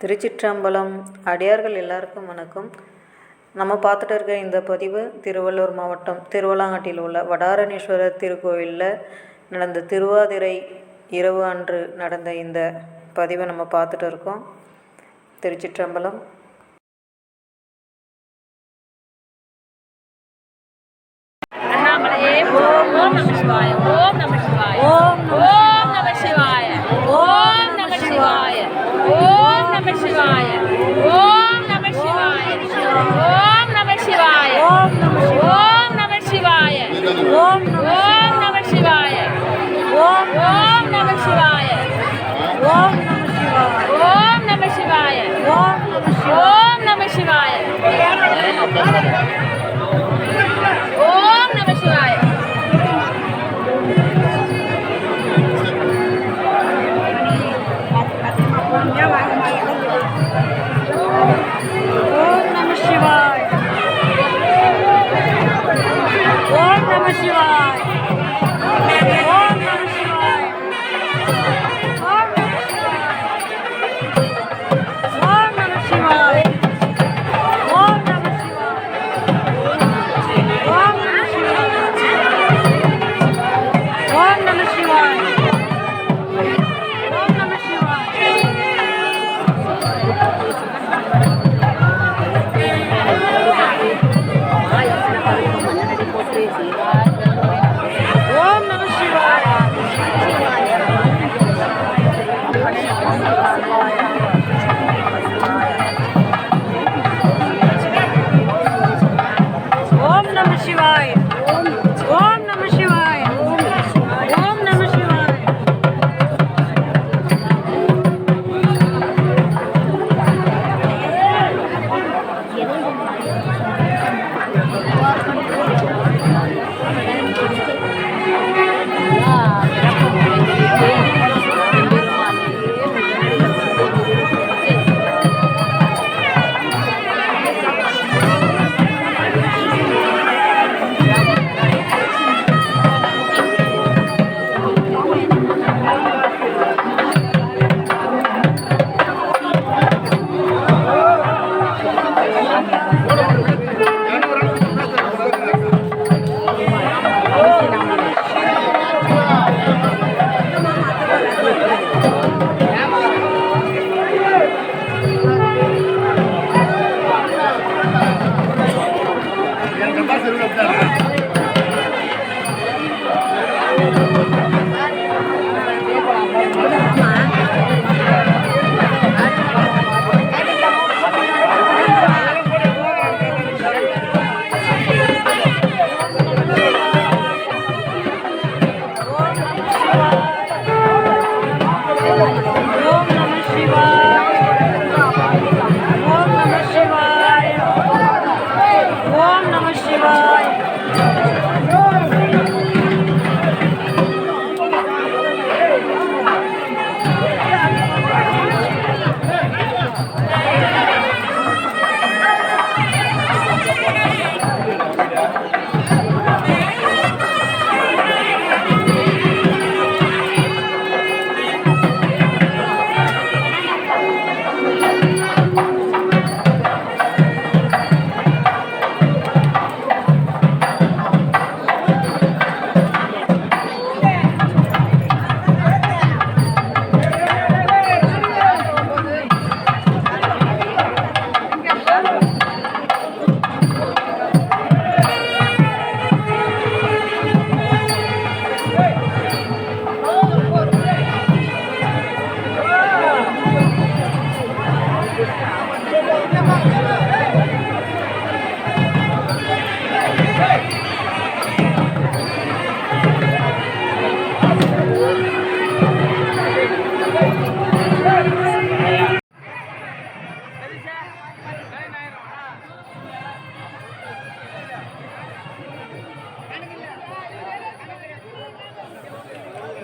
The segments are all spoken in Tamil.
திருச்சிற்றம்பலம் அடியார்கள் எல்லாருக்கும் வணக்கம். நம்ம பார்த்துட்டு இருக்க இந்த பதிவு திருவள்ளூர் மாவட்டம் திருவள்ளாங்கட்டியில் உள்ள வடாரணீஸ்வரர் திருக்கோவிலில் நடந்த திருவாதிரை இரவு அன்று நடந்த இந்த பதிவை நம்ம பார்த்துட்டு இருக்கோம். திருச்சிற்றம்பலம் Vamos, vamos. crazy.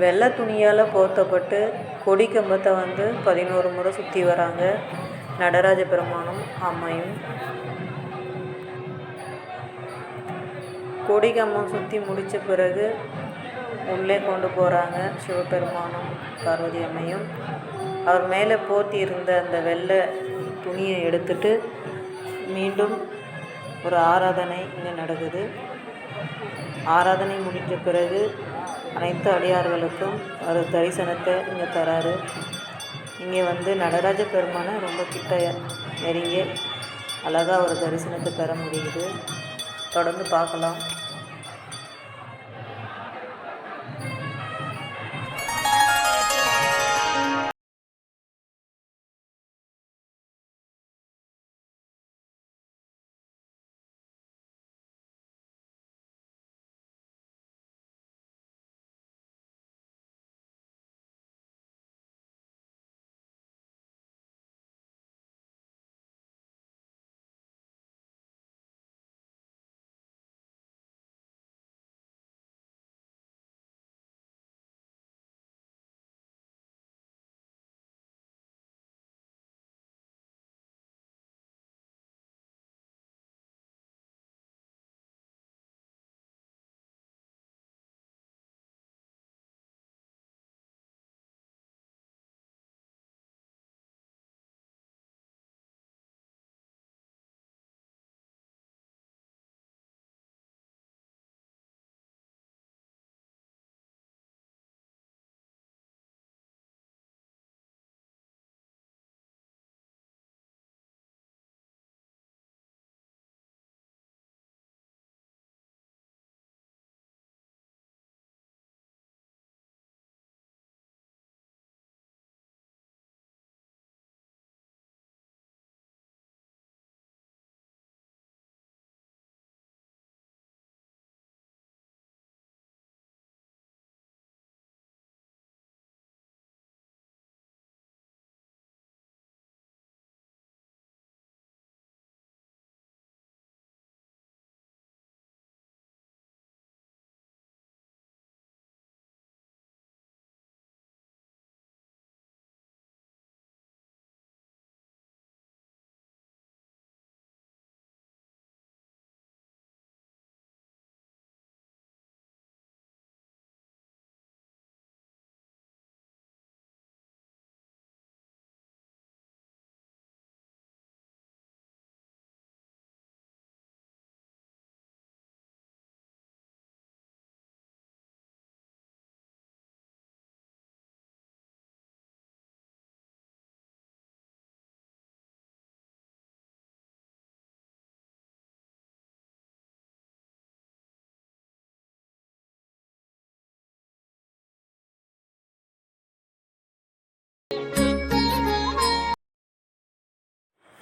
வெள்ளை துணியால் போர்த்தப்பட்டு கொடி கம்பத்தை வந்து பதினோரு முறை சுற்றி வராங்க. நடராஜ பெருமானும் அம்மையும். கொடி கம்பம் சுற்றி முடித்த பிறகு உள்ளே கொண்டு போகிறாங்க சிவபெருமானும் பார்வதி அம்மையும். அவர் மேலே போர்த்தி இருந்த அந்த வெள்ளை துணியை எடுத்துட்டு மீண்டும் ஒரு ஆராதனை இங்கே நடக்குது. ஆராதனை முடிஞ்ச பிறகு அனைத்து அடியார்களுக்கும் ஒரு தரிசனத்தை இங்கே தராரு. இங்கே வந்து நடராஜ பெருமானை ரொம்ப கிட்ட நெருங்கி அழகாக ஒரு தரிசனத்தை பெற முடியுது. தொடர்ந்து பார்க்கலாம்.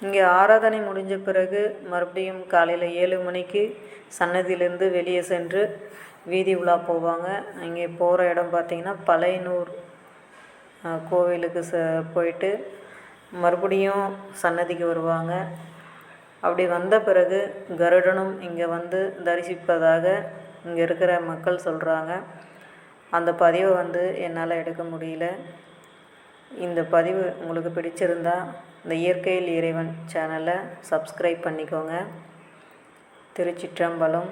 இங்கே ஆராதனை முடிஞ்ச பிறகு மறுபடியும் காலையில் ஏழு மணிக்கு சன்னதியிலேருந்து வெளியே சென்று வீதி உலா போவாங்க. அங்கே போகிற இடம் பார்த்திங்கன்னா பழையனூர் கோவிலுக்கு ச போயிட்டு மறுபடியும் சன்னதிக்கு வருவாங்க. அப்படி வந்த பிறகு கருடனும் இங்கே வந்து தரிசிப்பதாக இங்கே இருக்கிற மக்கள் சொல்கிறாங்க அந்த பதிவை வந்து என்னால் எடுக்க முடியல. இந்த பதிவு உங்களுக்கு பிடிச்சிருந்தா இந்த இயற்கையில் இறைவன் சேனலை சப்ஸ்கிரைப் பண்ணிக்கோங்க. திருச்சிற்றம்பலம்